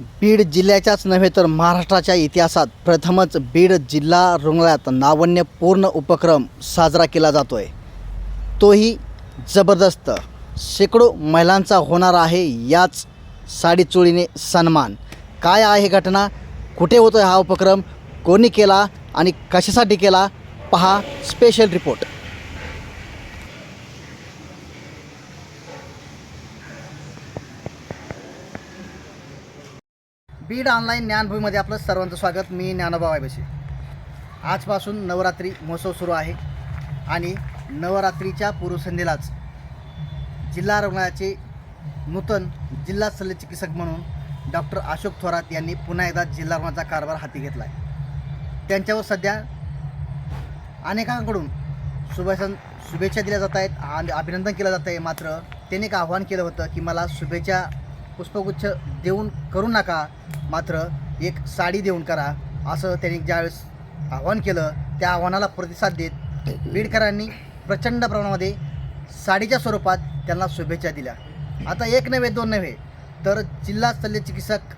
बीड जिल्ह्याच्याच नव्हे तर महाराष्ट्राच्या इतिहासात प्रथमच बीड जिल्हा रुग्णालयात नावन्यपूर्ण उपक्रम साजरा केला जातो आहे तोही जबरदस्त. शेकडो महिलांचा होणार आहे याच साडीचोळीने सन्मान. काय आहे घटना? कुठे होतो हा उपक्रम? कोणी केला आणि कशासाठी केला? पहा स्पेशल रिपोर्ट. बीड ऑनलाईन ज्ञानभूमीमध्ये आपलं सर्वांचं स्वागत. मी ज्ञानोबा वायबशी. आजपासून नवरात्री महोत्सव सुरू आहे आणि नवरात्रीच्या पूर्वसंध्येलाच जिल्हा रुग्णालयाचे नूतन जिल्हा शल्यचिकित्सक म्हणून डॉक्टर अशोक थोरात यांनी पुन्हा एकदा जिल्हा रुग्णाचा कारभार हाती घेतला आहे त्यांच्यावर सध्या अनेकांकडून शुभेच्छा शुभेच्छा दिल्या जात आहेत. आणि अभिनंदन केलं जात आहे. मात्र त्यांनी एक आव्हान केलं होतं की मला शुभेच्छा पुष्पगुच्छ देऊन करू नका मात्र एक साडी देऊन करा असं त्यांनी ज्यावेळेस आव्हान केलं त्या आव्हानाला प्रतिसाद देत बीडकरांनी प्रचंड प्रमाणामध्ये साडीच्या स्वरूपात त्यांना शुभेच्छा दिल्या. आता एक नव्हे दोन नव्हे तर जिल्हा शल्य चिकित्सक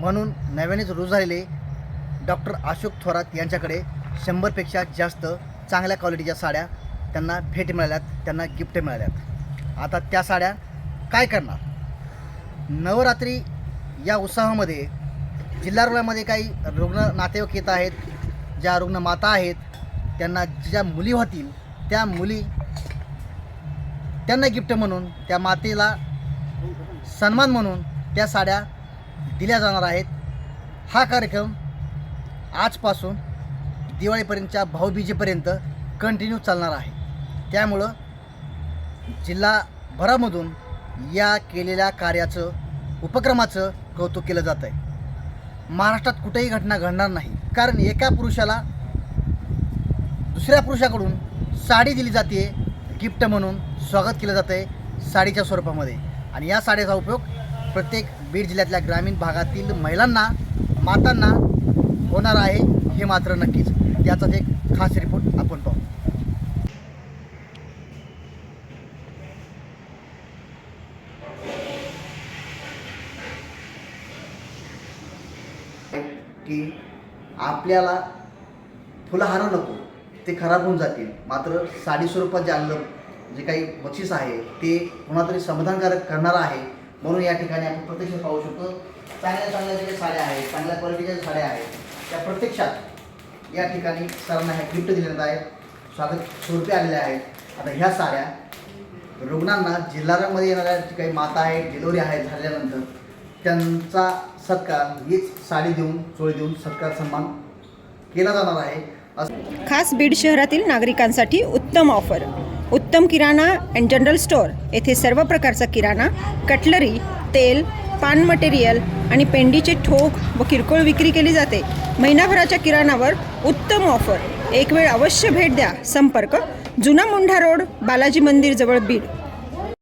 म्हणून नव्यानेच रुजू झालेले डॉक्टर अशोक थोरात यांच्याकडे शंभरपेक्षा जास्त चांगल्या क्वालिटीच्या साड्या त्यांना भेट मिळाल्यात त्यांना गिफ्ट मिळाल्यात. आता त्या साड्या काय करणार? नवरात्री या उत्साहामध्ये जिल्हा रुग्णालयामध्ये काही रुग्ण नातेवाईक येत आहेत ज्या रुग्ण माता आहेत त्यांना ज्या मुली होतील त्या मुली त्यांना गिफ्ट म्हणून त्या मातेला सन्मान म्हणून त्या साड्या दिल्या जाणार आहेत. हा कार्यक्रम आजपासून दिवाळीपर्यंतच्या भाऊबीजेपर्यंत कंटिन्यू चालणार आहे. त्यामुळं जिल्हाभरामधून या केलेल्या कार्याचं उपक्रमाचं कौतुक केलं जात आहे महाराष्ट्रात कुठेही घटना घडणार नाही. कारण एका पुरुषाला दुसऱ्या पुरुषाकडून साडी दिली जाते गिफ्ट म्हणून स्वागत केलं जातं आहे साडीच्या स्वरूपामध्ये. आणि या साडीचा उपयोग प्रत्येक बीड जिल्ह्यातल्या ग्रामीण भागातील महिलांना मातांना होणार आहे हे मात्र नक्कीच. याचाच एक खास रिपोर्ट आपण पाहू. की आपल्याला फुलहारं नको ते खराब होऊन जातील. मात्र साडी स्वरूपात जे आणलं जे काही बक्षीस आहे ते कोणातरी समाधानकारक करणार आहे. म्हणून या ठिकाणी आपण प्रत्यक्ष पाहू शकतो चांगल्या चांगल्या ज्या साड्या आहेत चांगल्या क्वालिटीच्या ज्या साड्या आहेत त्या प्रत्यक्षात या ठिकाणी सरांना ह्या गिफ्ट दिलेल्या आहेत स्वागत स्वरूपी आलेल्या आहेत. आता ह्या साड्या रुग्णांना जिल्हारामध्ये येणाऱ्या जी काही माता आहेत डिलिव्हरी आहेत झाल्यानंतर त्यांचा सत्कार हीच साडी देऊन चोळी देऊन सत्कार सन्मान केला जाणार आहे. खास बीड शहरातील नागरिकांसाठी उत्तम ऑफर. उत्तम किराणा अँड जनरल स्टोअर येथे सर्व प्रकारचा किराणा कटलरी तेल पान मटेरियल आणि पेंडीचे ठोक व किरकोळ विक्री केली जाते. महिनाभराच्या किराणावर उत्तम ऑफर. एक वेळ अवश्य भेट द्या. संपर्क जुना मुंढा रोड बालाजी मंदिर जवळ बीड.